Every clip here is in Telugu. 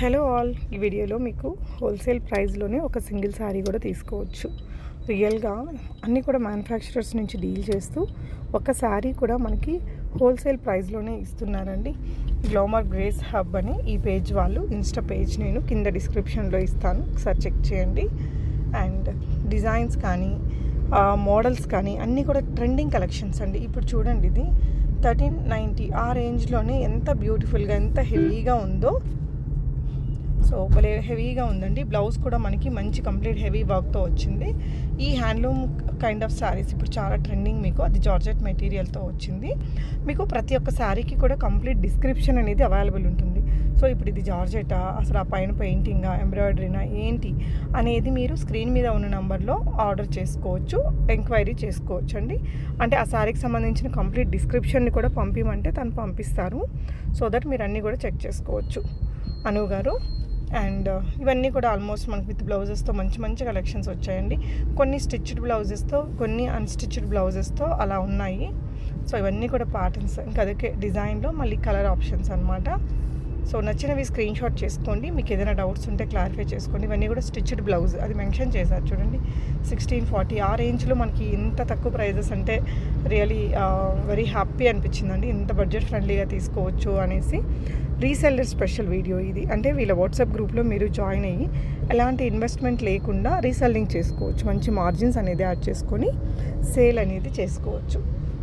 Hello all. ఈ వీడియోలో మీకు హోల్సేల్ ప్రైస్లోనే ఒక సింగిల్ శారీ కూడా తీసుకోవచ్చు. రియల్గా అన్నీ కూడా మ్యానుఫ్యాక్చరర్స్ నుంచి డీల్ చేస్తూ ఒక శారీ కూడా మనకి హోల్సేల్ ప్రైస్లోనే ఇస్తున్నారండి. గ్లోమర్ గ్రేస్ హబ్ అని ఈ పేజ్ వాళ్ళు ఇన్స్టా పేజ్ నేను కింద డిస్క్రిప్షన్లో ఇస్తాను. ఒకసారి చెక్ చేయండి. అండ్ డిజైన్స్ కానీ మోడల్స్ కానీ అన్నీ కూడా ట్రెండింగ్ కలెక్షన్స్ అండి. ఇప్పుడు చూడండి ఇది థర్టీన్ నైంటీ ఆ రేంజ్లోనే ఎంత బ్యూటిఫుల్గా ఎంత హెవీగా ఉందో సో భలే హెవీగా ఉందండి. బ్లౌజ్ కూడా మనకి మంచి కంప్లీట్ హెవీ వర్క్తో వచ్చింది. ఈ హ్యాండ్లూమ్ కైండ్ ఆఫ్ శారీస్ ఇప్పుడు చాలా ట్రెండింగ్ మీకు. అది జార్జెట్ మెటీరియల్తో వచ్చింది. మీకు ప్రతి ఒక్క శారీకి కూడా కంప్లీట్ డిస్క్రిప్షన్ అనేది అవైలబుల్ ఉంటుంది. సో ఇప్పుడు ఇది జార్జెటా అసలు ఆ పైన పెయింటింగా ఎంబ్రాయిడరీనా ఏంటి అనేది మీరు స్క్రీన్ మీద ఉన్న నెంబర్లో ఆర్డర్ చేసుకోవచ్చు ఎంక్వైరీ చేసుకోవచ్చు అండి. అంటే ఆ శారీకి సంబంధించిన కంప్లీట్ డిస్క్రిప్షన్ని కూడా పంపించమంటే తను పంపిస్తారు. సో దట్ మీరు అన్నీ కూడా చెక్ చేసుకోవచ్చు. అను గారు అండ్ ఇవన్నీ కూడా ఆల్మోస్ట్ మనకి విత్ బ్లౌజెస్తో మంచి మంచి కలెక్షన్స్ వచ్చాయండి. కొన్ని స్టిచ్డ్ బ్లౌజెస్తో కొన్ని అన్స్టిచ్డ్ బ్లౌజెస్తో అలా ఉన్నాయి. సో ఇవన్నీ కూడా ప్యాటర్న్స్ ఇంకా అదే డిజైన్లో మళ్ళీ కలర్ ఆప్షన్స్ అనమాట సో నచ్చినవి స్క్రీన్ షాట్ చేసుకోండి. మీకు ఏదైనా డౌట్స్ ఉంటే క్లారిఫై చేసుకోండి. ఇవన్నీ కూడా స్టిచ్డ్ బ్లౌజ్ అది మెన్షన్ చేశారు చూడండి. సిక్స్టీన్ ఫార్టీ ఆ రేంజ్లో మనకి ఇంత తక్కువ ప్రైజెస్ అంటే రియలీ వెరీ హ్యాపీ అనిపించిందండి. ఇంత బడ్జెట్ ఫ్రెండ్లీగా తీసుకోవచ్చు అనేసి రీసెల్లర్ స్పెషల్ వీడియో ఇది. అంటే వీళ్ళ వాట్సాప్ గ్రూప్లో మీరు జాయిన్ అయ్యి ఎలాంటి ఇన్వెస్ట్మెంట్ లేకుండా రీసెల్లింగ్ చేసుకోవచ్చు. మంచి మార్జిన్స్ అనేది యాడ్ చేసుకొని సేల్ అనేది చేసుకోవచ్చు.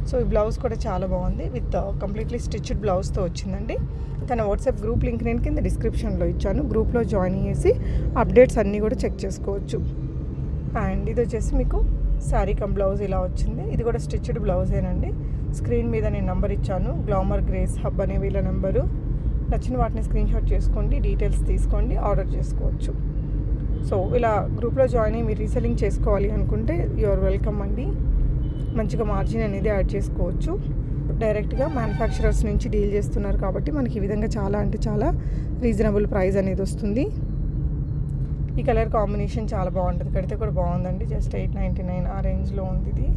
సో ఈ బ్లౌజ్ కూడా చాలా బాగుంది. విత్ కంప్లీట్లీ స్టిచ్డ్ బ్లౌజ్తో వచ్చిందండి. తన వాట్సాప్ గ్రూప్ లింక్ నేను కింద డిస్క్రిప్షన్లో ఇచ్చాను. గ్రూప్లో జాయిన్ చేసి అప్డేట్స్ అన్నీ కూడా చెక్ చేసుకోవచ్చు. అండ్ ఇది వచ్చేసి మీకు శారీ కమ్ బ్లౌజ్ ఇలా వచ్చింది. ఇది కూడా స్టిచ్డ్ బ్లౌజేనండి స్క్రీన్ మీద నేను నెంబర్ ఇచ్చాను. గ్లామర్ గ్రేస్ హబ్ అనే వీళ్ళ నెంబరు. నచ్చిన వాటిని స్క్రీన్ షాట్ చేసుకోండి డీటెయిల్స్ తీసుకోండి ఆర్డర్ చేసుకోవచ్చు. సో ఇలా గ్రూప్లో జాయిన్ అయ్యి మీరు రీసెల్లింగ్ చేసుకోవాలి అనుకుంటే యు ఆర్ వెల్కమ్ అండి. మంచిగా మార్జిన్ అనేది యాడ్ చేసుకోవచ్చు. డైరెక్ట్గా మ్యానుఫ్యాక్చరర్స్ నుంచి డీల్ చేస్తున్నారు కాబట్టి మనకి ఈ విధంగా చాలా అంటే చాలా రీజనబుల్ ప్రైస్ అనేది వస్తుంది. ఈ కలర్ కాంబినేషన్ చాలా బాగుంటుంది. కడితే కూడా బాగుందండి. జస్ట్ ఎయిట్ నైంటీ నైన్ ఆ రేంజ్లో ఉంది ఇది.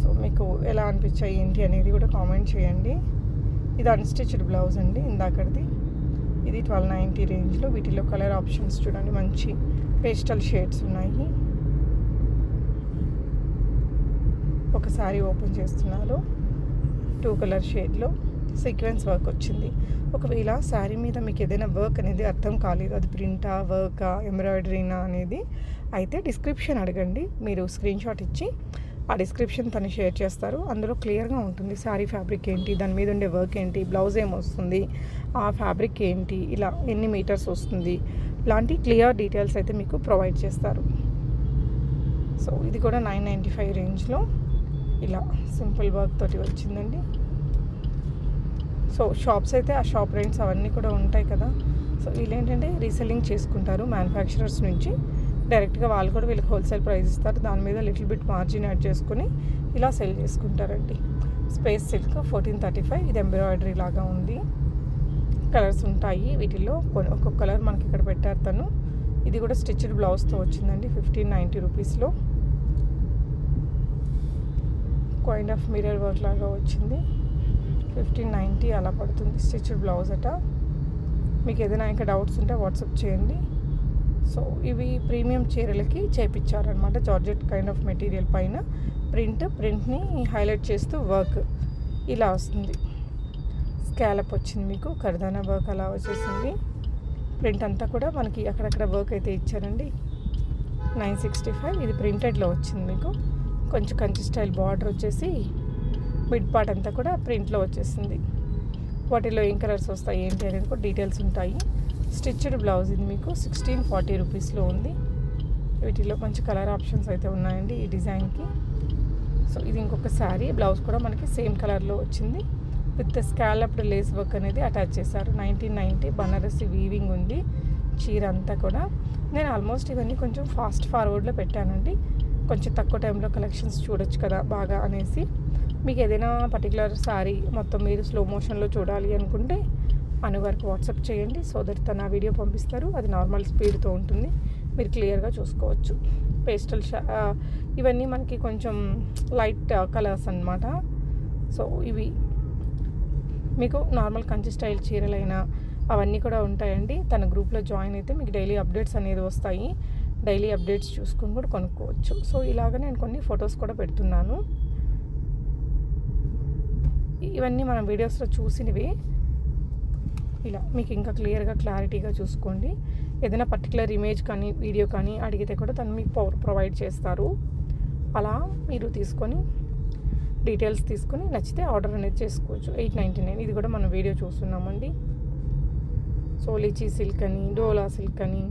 సో మీకు ఎలా అనిపించాయి ఏంటి అనేది కూడా కామెంట్ చేయండి. ఇది అన్స్టిచ్డ్ బ్లౌజ్ అండి ఇందాకడిది. ఇది ట్వెల్వ్ నైంటీ రేంజ్లో వీటిలో కలర్ ఆప్షన్స్ చూడండి. మంచి పేస్టల్ షేడ్స్ ఉన్నాయి. ఒకసారి ఓపెన్ చేస్తున్నారు. టూ కలర్ షేడ్లో సీక్వెన్స్ వర్క్ వచ్చింది. ఒకవేళ శారీ మీద మీకు ఏదైనా వర్క్ అనేది అర్థం కాలేదు అది ప్రింటా వర్కా ఎంబ్రాయిడరీనా అనేది అయితే డిస్క్రిప్షన్ అడగండి. మీరు స్క్రీన్ షాట్ ఇచ్చి ఆ డిస్క్రిప్షన్ తను షేర్ చేస్తారు. అందులో క్లియర్గా ఉంటుంది శారీ ఫ్యాబ్రిక్ ఏంటి దాని మీద ఉండే వర్క్ ఏంటి బ్లౌజ్ ఏమొస్తుంది ఆ ఫ్యాబ్రిక్ ఏంటి ఇలా ఎన్ని మీటర్స్ వస్తుంది ఇలాంటి క్లియర్ డీటెయిల్స్ అయితే మీకు ప్రొవైడ్ చేస్తారు. సో ఇది కూడా నైన్ నైంటీ ఫైవ్ రేంజ్లో ఇలా సింపుల్ వర్క్ తోటి వచ్చిందండి. సో షాప్స్ అయితే ఆ షాప్ రెంట్స్ అవన్నీ కూడా ఉంటాయి కదా. సో వీళ్ళు ఏంటంటే రీసెల్లింగ్ చేసుకుంటారు మ్యానుఫ్యాక్చరర్స్ నుంచి. డైరెక్ట్గా వాళ్ళు కూడా వీళ్ళకి హోల్సేల్ ప్రైస్ ఇస్తారు. దాని మీద లిటిల్ బిట్ మార్జిన్ యాడ్ చేసుకొని ఇలా సెల్ చేసుకుంటారండి. Space silk fourteen thirty five. ఇది ఎంబ్రాయిడరీ లాగా ఉంది. కలర్స్ ఉంటాయి. వీటిల్లో కొన్ని ఒక్కొక్క కలర్ మనకి ఇక్కడ పెట్టారు తను ఇది కూడా స్టిచ్డ్ బ్లౌజ్తో వచ్చిందండి. ఫిఫ్టీన్ నైంటీ రూపీస్లో. కైండ్ ఆఫ్ మిరర్ వర్క్ లాగా వచ్చింది. ఫిఫ్టీన్ నైంటీ అలా పడుతుంది స్టిచ్డ్ బ్లౌజ్ అట. మీకు ఏదైనా ఇంకా డౌట్స్ ఉంటే వాట్సాప్ చేయండి. సో ఇవి ప్రీమియం చీరలకి చేపించారనమాట జార్జెట్ కైండ్ ఆఫ్ మెటీరియల్ పైన ప్రింట్ ప్రింట్ని హైలైట్ చేస్తూ వర్క్ ఇలా వస్తుంది. స్కాలప్ వచ్చింది మీకు కర్దానా వర్క్ అలా వచ్చేసింది. ప్రింట్ అంతా కూడా మనకి అక్కడక్కడ వర్క్ అయితే ఇచ్చారండి. నైన్ సిక్స్టీ ఫైవ్ ఇది ప్రింటెడ్లో వచ్చింది మీకు. కొంచెం కంచి స్టైల్ బార్డర్ వచ్చేసి మిడ్ పార్ట్ అంతా కూడా ప్రింట్లో వచ్చేసింది. వాటిలో ఏం కలర్స్ వస్తాయి ఏంటి అనేది కూడా డీటెయిల్స్ ఉంటాయి. స్టిచ్డ్ బ్లౌజ్ ఇది మీకు సిక్స్టీన్ ఫార్టీ రూపీస్లో ఉంది. వీటిలో మంచి కలర్ ఆప్షన్స్ అయితే ఉన్నాయండి ఈ డిజైన్కి. సో ఇది ఇంకొక శారీ బ్లౌజ్ కూడా మనకి సేమ్ కలర్లో వచ్చింది. విత్ స్కాలప్డ్ లేస్ వర్క్ అనేది అటాచ్ చేశారు. నైన్టీన్ నైంటీ బనారసి వీవింగ్ ఉంది చీర అంతా కూడా. నేను ఆల్మోస్ట్ ఇవన్నీ కొంచెం ఫాస్ట్ ఫార్వర్డ్లో పెట్టానండి. కొంచెం తక్కువ టైంలో కలెక్షన్స్ చూడొచ్చు కదా బాగా అనేసి. మీకు ఏదైనా పర్టికులర్ సారీ మొత్తం మీరు స్లో మోషన్లో చూడాలి అనుకుంటే అనుగారికి వాట్సాప్ చేయండి. సో దట్ తన వీడియో పంపిస్తారు. అది నార్మల్ స్పీడ్తో ఉంటుంది. మీరు క్లియర్గా చూసుకోవచ్చు. పేస్టల్ షా ఇవన్నీ మనకి కొంచెం లైట్ కలర్స్ అనమాట సో ఇవి మీకు నార్మల్ కంచి స్టైల్ చీరలైనా అవన్నీ కూడా ఉంటాయండి. తన గ్రూప్లో జాయిన్ అయితే మీకు డైలీ అప్డేట్స్ అనేది వస్తాయి. డైలీ అప్డేట్స్ చూసుకొని కూడా కొనుక్కోవచ్చు. సో ఇలాగ నేను కొన్ని ఫొటోస్ కూడా పెడుతున్నాను. ఇవన్నీ మనం వీడియోస్లో చూసినవి. ఇలా మీకు ఇంకా క్లియర్గా క్లారిటీగా చూసుకోండి. ఏదైనా పర్టికులర్ ఇమేజ్ కానీ వీడియో కానీ అడిగితే కూడా తను మీకు పవర్ ప్రొవైడ్ చేస్తారు. అలా మీరు తీసుకొని డీటెయిల్స్ తీసుకొని నచ్చితే ఆర్డర్ అనేది చేసుకోవచ్చు. ఎయిట్ నైంటీ నైన్ ఇది కూడా మనం వీడియో చూస్తున్నామండి. సో లిచీ సిల్క్ అని డోలా సిల్క్ అని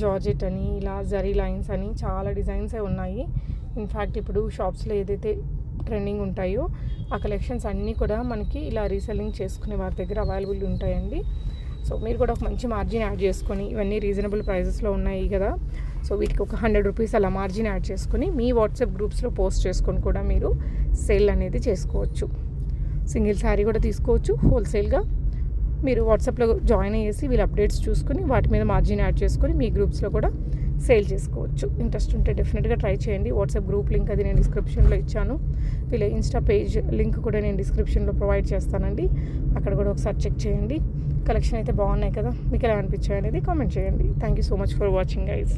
జార్జెట్ అని ఇలా జరీ లైన్స్ అని చాలా డిజైన్సే ఉన్నాయి. ఇన్ఫ్యాక్ట్ ఇప్పుడు షాప్స్లో ఏదైతే ట్రెండింగ్ ఉంటాయో ఆ కలెక్షన్స్ అన్నీ కూడా మనకి ఇలా రీసెల్లింగ్ చేసుకునే వారి దగ్గర అవైలబుల్ ఉంటాయండి. సో మీరు కూడా ఒక మంచి మార్జిన్ యాడ్ చేసుకొని ఇవన్నీ రీజనబుల్ ప్రైజెస్లో ఉన్నాయి కదా సో వీటికి ఒక హండ్రెడ్ రూపీస్ అలా మార్జిన్ యాడ్ చేసుకొని మీ వాట్సాప్ గ్రూప్స్లో పోస్ట్ చేసుకొని కూడా మీరు సేల్ అనేది చేసుకోవచ్చు. సింగిల్ శారీ కూడా తీసుకోవచ్చు హోల్సేల్గా మీరు వాట్సాప్లో జాయిన్ అయ్యేసి వీళ్ళ అప్డేట్స్ చూసుకుని వాటి మీద మార్జిన్ యాడ్ చేసుకొని మీ గ్రూప్స్లో కూడా సేల్ చేసుకోవచ్చు. ఇంట్రెస్ట్ ఉంటే డెఫినెట్గా ట్రై చేయండి. వాట్సాప్ గ్రూప్ లింక్ అది నేను డిస్క్రిప్షన్లో ఇచ్చాను. వీళ్ళ ఇన్స్టా పేజ్ లింక్ కూడా నేను డిస్క్రిప్షన్లో ప్రొవైడ్ చేస్తానండి. అక్కడ కూడా ఒకసారి చెక్ చేయండి. కలెక్షన్ అయితే బాగున్నాయి కదా మీకు ఎలా అనిపించాయి అనేది కామెంట్ చేయండి. Thank you so much for watching guys